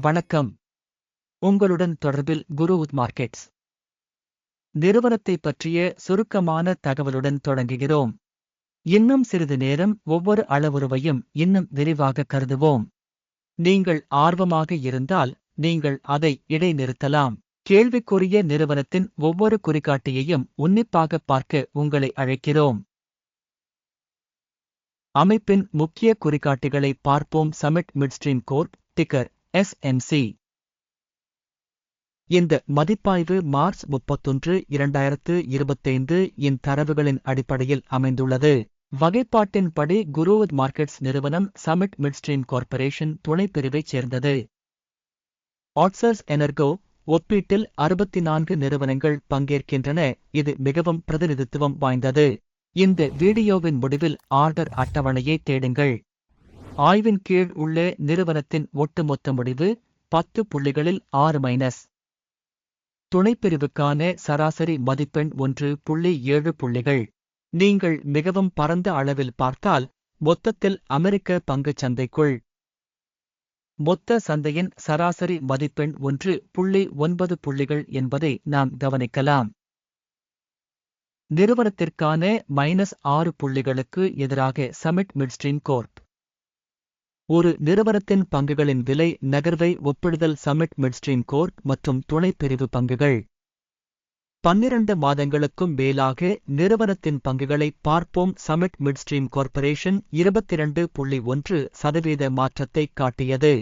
வணக்கம். உங்களுடன் தொடர்பில் குருவுத் மார்க்கெட்ஸ். நிறுவனத்தை பற்றிய சுருக்கமான தகவலுடன் தொடங்குகிறோம். இன்னும் சிறிது நேரம் ஒவ்வொரு அளவுருவையும் இன்னும் விரிவாக கருதுவோம். நீங்கள் ஆர்வமாக இருந்தால் நீங்கள் அதை இடைநிறுத்தலாம். கேள்விக்குரிய நிறுவனத்தின் ஒவ்வொரு குறிகாட்டியையும் உன்னிப்பாக பார்க்க உங்களை அழைக்கிறோம். அமைப்பின் முக்கிய குறிகாட்டிகளை பார்ப்போம். Summit Midstream Corp ticker SMC இந்த மதிப்பாய்வு மார்ச் முப்பத்தொன்று இரண்டாயிரத்து இருபத்தைந்து இன் தரவுகளின் அடிப்படையில் அமைந்துள்ளது. வகைப்பாட்டின்படி குருவத் மார்க்கெட்ஸ் நிறுவனம் சமிட் மிட்ஸ்ட்ரீம் கார்ப்பரேஷன் துணைப்பிரிவைச் சேர்ந்தது. ஆட்சர்ஸ் எனர்கோ ஒப்பீட்டில் அறுபத்தி நான்கு நிறுவனங்கள் பங்கேற்கின்றன. இது மிகவும் பிரதிநிதித்துவம் வாய்ந்தது. இந்த வீடியோவின் முடிவில் ஆர்டர் அட்டவணையை தேடுங்கள். ஆய்வின் கீழ் உள்ள நிறுவனத்தின் ஒட்டுமொத்த முடிவு பத்து புள்ளிகளில் ஆறு மைனஸ். துணைப்பிரிவுக்கான சராசரி மதிப்பெண் ஒன்று புள்ளி ஏழு புள்ளிகள். நீங்கள் மிகவும் பரந்த அளவில் பார்த்தால் மொத்தத்தில் அமெரிக்க பங்குச் சந்தைக்குள். மொத்த சந்தையின் சராசரி மதிப்பெண் ஒன்று புள்ளி ஒன்பது புள்ளிகள் என்பதை நாம் கவனிக்கலாம். நிறுவனத்திற்கான மைனஸ் ஆறு புள்ளிகளுக்கு எதிராக சமிட் மிட்ஸ்ட்ரீம் கோர்ப். ஒரு நிறுவனத்தின் பங்குகளின் விலை நகர்வை ஒப்பிடுதல் சமிட் மிட்ஸ்ட்ரீம் கோர் மற்றும் துணைப்பிரிவு பங்குகள். பன்னிரண்டு மாதங்களுக்கும் மேலாக நிறுவனத்தின் பங்குகளை பார்ப்போம். சமிட் மிட்ஸ்ட்ரீம் கார்ப்பரேஷன் இருபத்திரண்டு புள்ளி ஒன்று சதவீத மாற்றத்தை காட்டியது.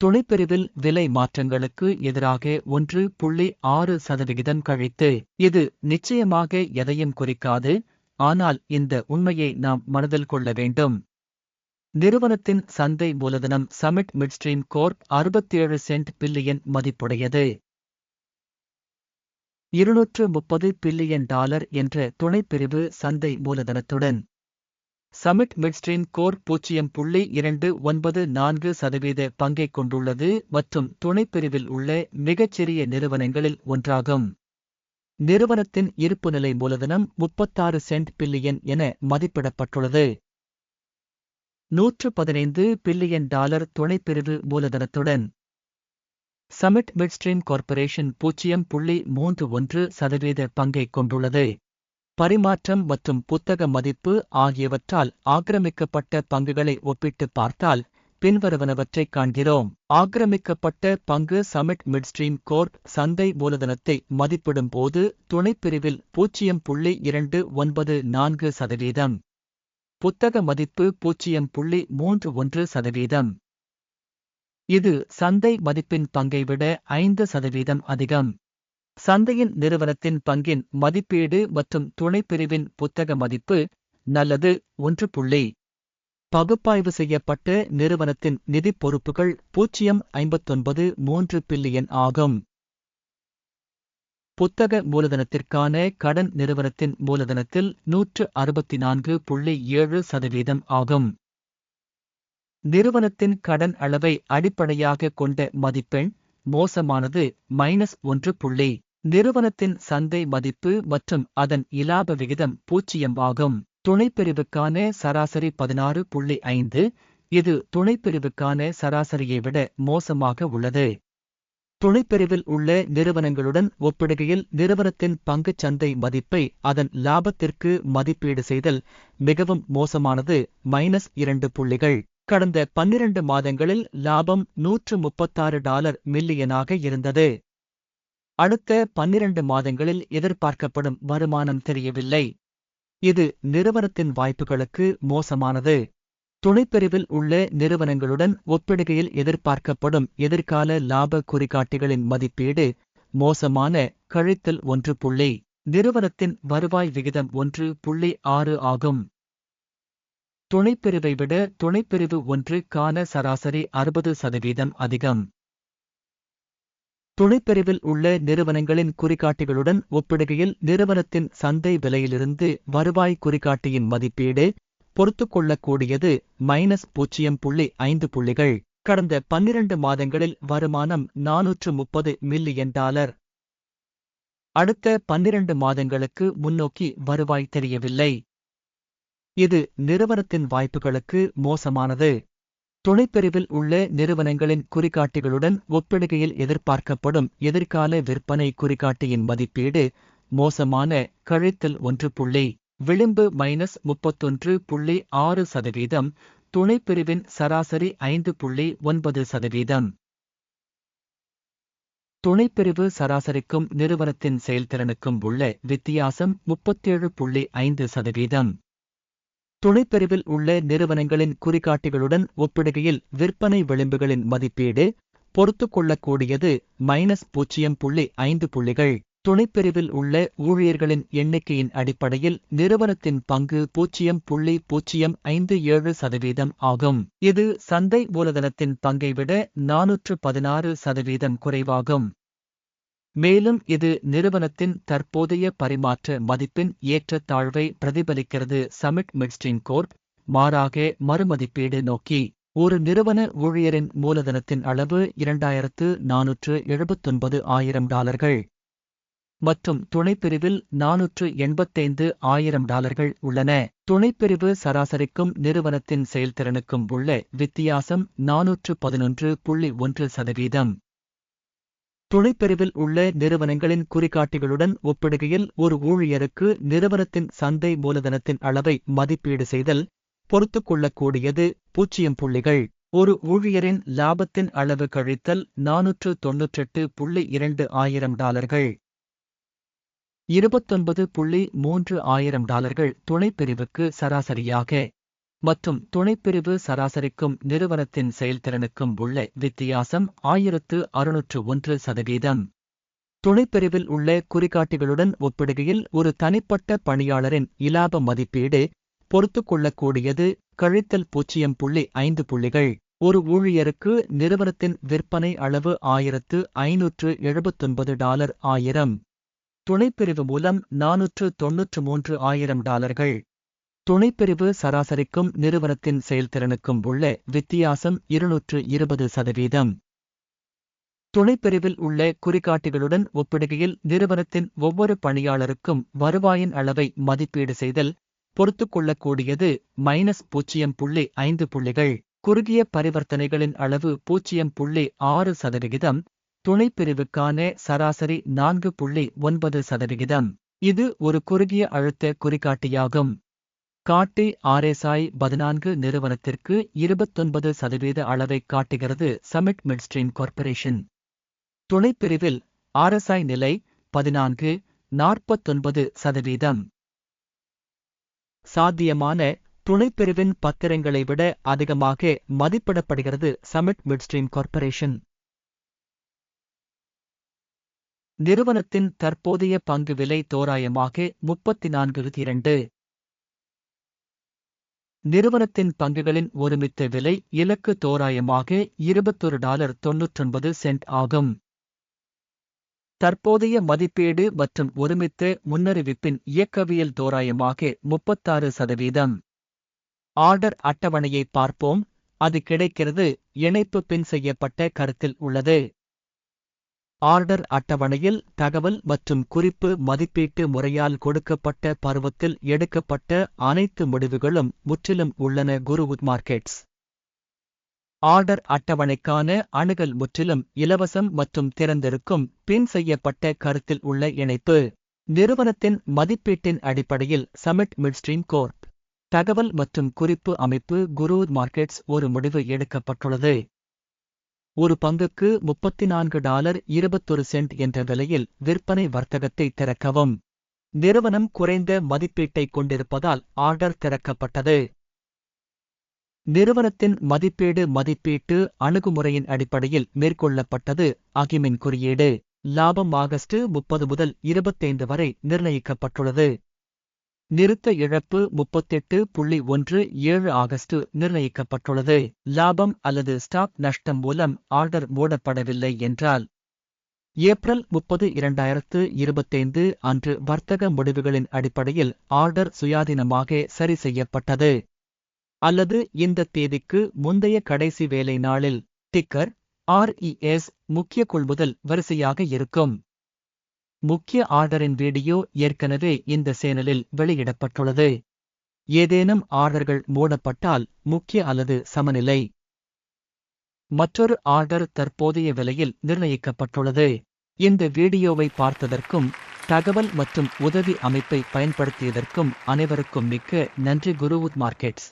துணைப்பிரிவில் விலை மாற்றங்களுக்கு எதிராக ஒன்று புள்ளி ஆறு சதவிகிதம் கழித்து இது நிச்சயமாக எதையும் குறிக்காது ஆனால் இந்த உண்மையை நாம் மனதில் கொள்ள வேண்டும். நிறுவனத்தின் சந்தை மூலதனம் சமிட் மிட்ஸ்ட்ரீம் கோர்ப் அறுபத்தேழு சென்ட் பில்லியன் மதிப்புடையது. இருநூற்று முப்பது பில்லியன் டாலர் என்ற துணைப்பிரிவு சந்தை மூலதனத்துடன். சமிட் மிட்ஸ்ட்ரீம் கோர் பூஜ்ஜியம் புள்ளி இரண்டு ஒன்பது நான்கு சதவீத பங்கை கொண்டுள்ளது மற்றும் துணைப்பிரிவில் உள்ள மிகச்சிறிய நிறுவனங்களில் ஒன்றாகும். நிறுவனத்தின் இருப்புநிலை மூலதனம் முப்பத்தாறு சென்ட் பில்லியன் என மதிப்பிடப்பட்டுள்ளது. நூற்று பதினைந்து பில்லியன் டாலர் துணைப்பிரிவு மூலதனத்துடன். சமிட் மிட்ஸ்ட்ரீம் கார்ப்பரேஷன் பூஜ்ஜியம் புள்ளி மூன்று ஒன்று சதவீத பங்கை கொண்டுள்ளது. பரிமாற்றம் மற்றும் புத்தக மதிப்பு ஆகியவற்றால் ஆக்கிரமிக்கப்பட்ட பங்குகளை ஒப்பிட்டு பார்த்தால் பின்வருவனவற்றைக் காண்கிறோம். ஆக்கிரமிக்கப்பட்ட பங்கு சமிட் மிட்ஸ்ட்ரீம் கோர்ப் சந்தை மூலதனத்தை மதிப்பிடும் போது துணைப்பிரிவில் பூஜ்ஜியம் புள்ளி இரண்டு ஒன்பது நான்கு சதவீதம். புத்தக மதிப்பு பூஜ்ஜியம் புள்ளி மூன்று ஒன்று சதவீதம். இது சந்தை மதிப்பின் பங்கை விட ஐந்து சதவீதம் அதிகம். சந்தையின் நிறுவனத்தின் பங்கின் மதிப்பீடு மற்றும் துணைப்பிரிவின் புத்தக மதிப்பு நல்லது ஒன்று புள்ளி. பகுப்பாய்வு செய்யப்பட்ட நிறுவனத்தின் நிதிப் பொறுப்புகள் பூஜ்ஜியம் ஐம்பத்தொன்பது மூன்று பில்லியன் ஆகும். புத்தக மூலதனத்திற்கான கடன் நிறுவனத்தின் மூலதனத்தில் நூற்று அறுபத்தி நான்கு புள்ளி ஏழு சதவீதம் ஆகும். நிறுவனத்தின் கடன் அளவை அடிப்படையாக கொண்ட மதிப்பெண் மோசமானது மைனஸ் ஒன்று புள்ளி. நிறுவனத்தின் சந்தை மதிப்பு மற்றும் அதன் இலாப விகிதம் பூஜ்ஜியம் ஆகும். துணைப்பிரிவுக்கான சராசரி பதினாறு புள்ளி ஐந்து. இது துணைப்பிரிவுக்கான சராசரியை விட மோசமாக உள்ளது. துணைப்பிரிவில் உள்ள நிறுவனங்களுடன் ஒப்பிடுகையில் நிறுவனத்தின் பங்குச் சந்தை மதிப்பை அதன் லாபத்திற்கு மதிப்பீடு செய்தல் மிகவும் மோசமானது மைனஸ் இரண்டு புள்ளிகள். கடந்த பன்னிரண்டு மாதங்களில் லாபம் நூற்று முப்பத்தாறு டாலர் மில்லியனாக இருந்தது. அடுத்த பன்னிரண்டு மாதங்களில் எதிர்பார்க்கப்படும் வருமானம் தெரியவில்லை. இது நிறுவனத்தின் வாய்ப்புகளுக்கு மோசமானது. துணைப்பிரிவில் உள்ள நிறுவனங்களுடன் ஒப்பிடுகையில் எதிர்பார்க்கப்படும் எதிர்கால லாப குறிகாட்டிகளின் மதிப்பீடு மோசமான கழித்தல் ஒன்று புள்ளி நிறுவனத்தின் வருவாய் விகிதம் ஒன்று புள்ளி ஆறு ஆகும். துணைப்பிரிவை விட துணைப்பிரிவு ஒன்று கால சராசரி அறுபது சதவீதம் அதிகம். துணைப்பிரிவில் உள்ள நிறுவனங்களின் குறிகாட்டிகளுடன் ஒப்பிடுகையில் நிறுவனத்தின் சந்தை விலையிலிருந்து வருவாய் குறிகாட்டியின் மதிப்பீடு பொறுத்துக்கொள்ளக்கூடியது மைனஸ் பூஜ்ஜியம் புள்ளி ஐந்து புள்ளிகள். கடந்த பன்னிரண்டு மாதங்களில் வருமானம் நானூற்று முப்பது மில்லியன் டாலர். அடுத்த பன்னிரண்டு மாதங்களுக்கு முன்னோக்கி வருவாய் தெரியவில்லை. இது நிறுவனத்தின் வாய்ப்புகளுக்கு மோசமானது. துணைப்பிரிவில் உள்ள நிறுவனங்களின் குறிகாட்டிகளுடன் ஒப்பிடுகையில் எதிர்பார்க்கப்படும் எதிர்கால விற்பனை குறிகாட்டியின் மதிப்பீடு மோசமான கழித்தல் ஒன்று புள்ளி. விளிம்பு மைனஸ் முப்பத்தொன்று புள்ளி ஆறு சதவீதம் துணைப்பிரிவின் சராசரி ஐந்து புள்ளி ஒன்பது சதவீதம். துணைப்பிரிவு சராசரிக்கும் நிறுவனத்தின் செயல்திறனுக்கும் உள்ள வித்தியாசம் முப்பத்தேழு புள்ளி ஐந்து சதவீதம். துணைப்பிரிவில் உள்ள நிறுவனங்களின் குறிகாட்டிகளுடன் ஒப்பிடுகையில் விற்பனை விளிம்புகளின் மதிப்பீடு பொறுத்துக்கொள்ளக்கூடியது மைனஸ் பூஜ்ஜியம் புள்ளி ஐந்து புள்ளிகள். துணைப்பிரிவில் உள்ள ஊழியர்களின் எண்ணிக்கையின் அடிப்படையில் நிறுவனத்தின் பங்கு பூஜ்ஜியம் புள்ளி பூஜ்ஜியம் ஐந்து ஏழு சதவீதம் ஆகும். இது சந்தை மூலதனத்தின் பங்கை விட நானூற்று பதினாறு சதவீதம் குறைவாகும். மேலும் இது நிறுவனத்தின் தற்போதைய பரிமாற்ற மதிப்பின் ஏற்றத்தாழ்வை பிரதிபலிக்கிறது சமிட் மிட்ஸ்ட்ரீம் கோர்ப் மாறாக மறுமதிப்பீடு நோக்கி. ஒரு நிறுவன ஊழியரின் மூலதனத்தின் அளவு இரண்டாயிரத்து நானூற்று எழுபத்தொன்பது ஆயிரம் டாலர்கள். மற்றும் துணைப்பிரிவில் நானூற்று எண்பத்தைந்து ஆயிரம் டாலர்கள் உள்ளன. துணைப்பிரிவு சராசரிக்கும் நிறுவனத்தின் செயல்திறனுக்கும் உள்ள வித்தியாசம் நானூற்று பதினொன்று புள்ளி ஒன்று சதவீதம். துணைப்பிரிவில் உள்ள நிறுவனங்களின் குறிகாட்டிகளுடன் ஒப்பிடுகையில் ஒரு ஊழியருக்கு நிறுவனத்தின் சந்தை மூலதனத்தின் அளவை மதிப்பீடு செய்தல் பொறுத்துக்கொள்ளக்கூடியது பூஜ்ஜியம் புள்ளிகள். ஒரு ஊழியரின் லாபத்தின் அளவு கழித்தல் நானூற்று தொன்னூற்றெட்டு புள்ளி இரண்டு ஆயிரம் டாலர்கள். இருபத்தொன்பது புள்ளி மூன்று ஆயிரம் டாலர்கள் துணைப்பிரிவுக்கு சராசரியாக மற்றும் துணைப்பிரிவு சராசரிக்கும் நிறுவனத்தின் செயல்திறனுக்கும் உள்ள வித்தியாசம் ஆயிரத்து அறுநூற்று ஒன்று சதவீதம். துணைப்பிரிவில் உள்ள குறிகாட்டிகளுடன் ஒப்பிடுகையில் ஒரு தனிப்பட்ட பணியாளரின் இலாப மதிப்பீடு பொறுத்துக்கொள்ளக்கூடியது கழித்தல் பூஜ்ஜியம் புள்ளி ஐந்து புள்ளிகள். ஒரு ஊழியருக்கு நிறுவனத்தின் விற்பனை அளவு ஆயிரத்து ஐநூற்று எழுபத்தொன்பது டாலர் ஆயிரம். துணைப்பிரிவு மூலம் நானூற்று தொன்னூற்று மூன்று ஆயிரம் டாலர்கள். துணைப்பிரிவு சராசரிக்கும் நிறுவனத்தின் செயல்திறனுக்கும் உள்ள வித்தியாசம் இருநூற்று இருபது சதவீதம். துணைப்பிரிவில் உள்ள குறிகாட்டிகளுடன் ஒப்பிடுகையில் நிறுவனத்தின் ஒவ்வொரு பணியாளருக்கும் வருவாயின் அளவை மதிப்பீடு செய்தல் பொறுத்துக்கொள்ளக்கூடியது மைனஸ் பூஜ்ஜியம் புள்ளி ஐந்து புள்ளிகள். குறுகிய பரிவர்த்தனைகளின் அளவு பூஜ்ஜியம் புள்ளி ஆறு சதவிகிதம் துணைப்பிரிவுக்கான சராசரி நான்கு புள்ளி ஒன்பது சதவிகிதம். இது ஒரு குறுகிய அழுத்த குறிகாட்டியாகும். காட்டி ஆர்எஸ்ஐ பதினான்கு நிறுவனத்திற்கு இருபத்தொன்பது சதவீத அளவை காட்டுகிறது சமிட் மிட்ஸ்ட்ரீம் கார்ப்பரேஷன். துணைப்பிரிவில் ஆர்எஸ்ஐ நிலை பதினான்கு நாற்பத்தொன்பது சதவீதம். சாத்தியமான துணைப்பிரிவின் பத்திரங்களை விட அதிகமாக மதிப்பிடப்படுகிறது சமிட் மிட்ஸ்ட்ரீம் கார்ப்பரேஷன். நிறுவனத்தின் தற்போதைய பங்கு விலை தோராயமாக முப்பத்தி நான்கு இரண்டு. நிறுவனத்தின் பங்குகளின் ஒருமித்த விலை இலக்கு தோராயமாக இருபத்தொரு டாலர் தொன்னூற்றொன்பது சென்ட் ஆகும். தற்போதைய மதிப்பீடு மற்றும் ஒருமித்த முன்னறிவிப்பின் இயக்கவியல் தோராயமாக முப்பத்தாறு சதவீதம். ஆர்டர் அட்டவணையை பார்ப்போம். அது கிடைக்கிறது. இணைப்பு பின் செய்யப்பட்ட கருத்தில் உள்ளது. ஆர்டர் அட்டவணையில் தகவல் மற்றும் குறிப்பு மதிப்பீட்டு முறையால் கொடுக்கப்பட்ட பருவத்தில் எடுக்கப்பட்ட அனைத்து முடிவுகளும் முற்றிலும் உள்ளன குருவுத் மார்க்கெட்ஸ். ஆர்டர் அட்டவணைக்கான அணுகல் முற்றிலும் இலவசம் மற்றும் திறந்திருக்கும் பின் செய்யப்பட்ட கருத்தில் உள்ள இணைப்பு. நிறுவனத்தின் மதிப்பீட்டின் அடிப்படையில் சமிட் மிட்ஸ்ட்ரீம் கோர்ப். தகவல் மற்றும் குறிப்பு அமைப்பு குரு மார்க்கெட்ஸ் ஒரு முடிவு எடுக்கப்பட்டுள்ளது. ஒரு பங்குக்கு முப்பத்தி நான்கு டாலர் இருபத்தொரு சென்ட் என்ற விலையில் விற்பனை வர்த்தகத்தை திறக்கவும். நிறுவனம் குறைந்த மதிப்பீட்டை கொண்டிருப்பதால் ஆர்டர் திறக்கப்பட்டது. நிறுவனத்தின் மதிப்பீடு மதிப்பீட்டு அணுகுமுறையின் அடிப்படையில் மேற்கொள்ளப்பட்டது அகிமின் குறியீடு. லாபம் ஆகஸ்ட் முப்பது முதல் இருபத்தைந்து வரை நிர்ணயிக்கப்பட்டுள்ளது. நிறுத்த இழப்பு முப்பத்தெட்டு புள்ளி ஒன்று ஏழு ஆகஸ்ட் நிர்ணயிக்கப்பட்டுள்ளது. லாபம் அல்லது ஸ்டாக் நஷ்டம் மூலம் ஆர்டர் மூடப்படவில்லை என்றால் ஏப்ரல் முப்பது இரண்டாயிரத்து இருபத்தைந்து அன்று வர்த்தக முடிவுகளின் அடிப்படையில் ஆர்டர் சுயாதீனமாக சரி செய்யப்பட்டது. அல்லது இந்த தேதிக்கு முந்தைய கடைசி வேலை நாளில் டிக்கர் ஆர்இஎஸ் முக்கிய கொள்முதல் வரிசையாக இருக்கும். முக்கிய ஆர்டரின் வீடியோ ஏற்கனவே இந்த சேனலில் வெளியிடப்பட்டுள்ளது. ஏதேனும் ஆர்டர்கள் மூடப்பட்டால் முக்கிய அல்லது சமநிலை. மற்றொரு ஆர்டர் தற்போதைய விலையில் நிர்ணயிக்கப்பட்டுள்ளது. இந்த வீடியோவை பார்த்ததற்கும் தகவல் மற்றும் உதவி அமைப்பை பயன்படுத்தியதற்கும் அனைவருக்கும் மிக்க நன்றி குருவுத் மார்க்கெட்ஸ்.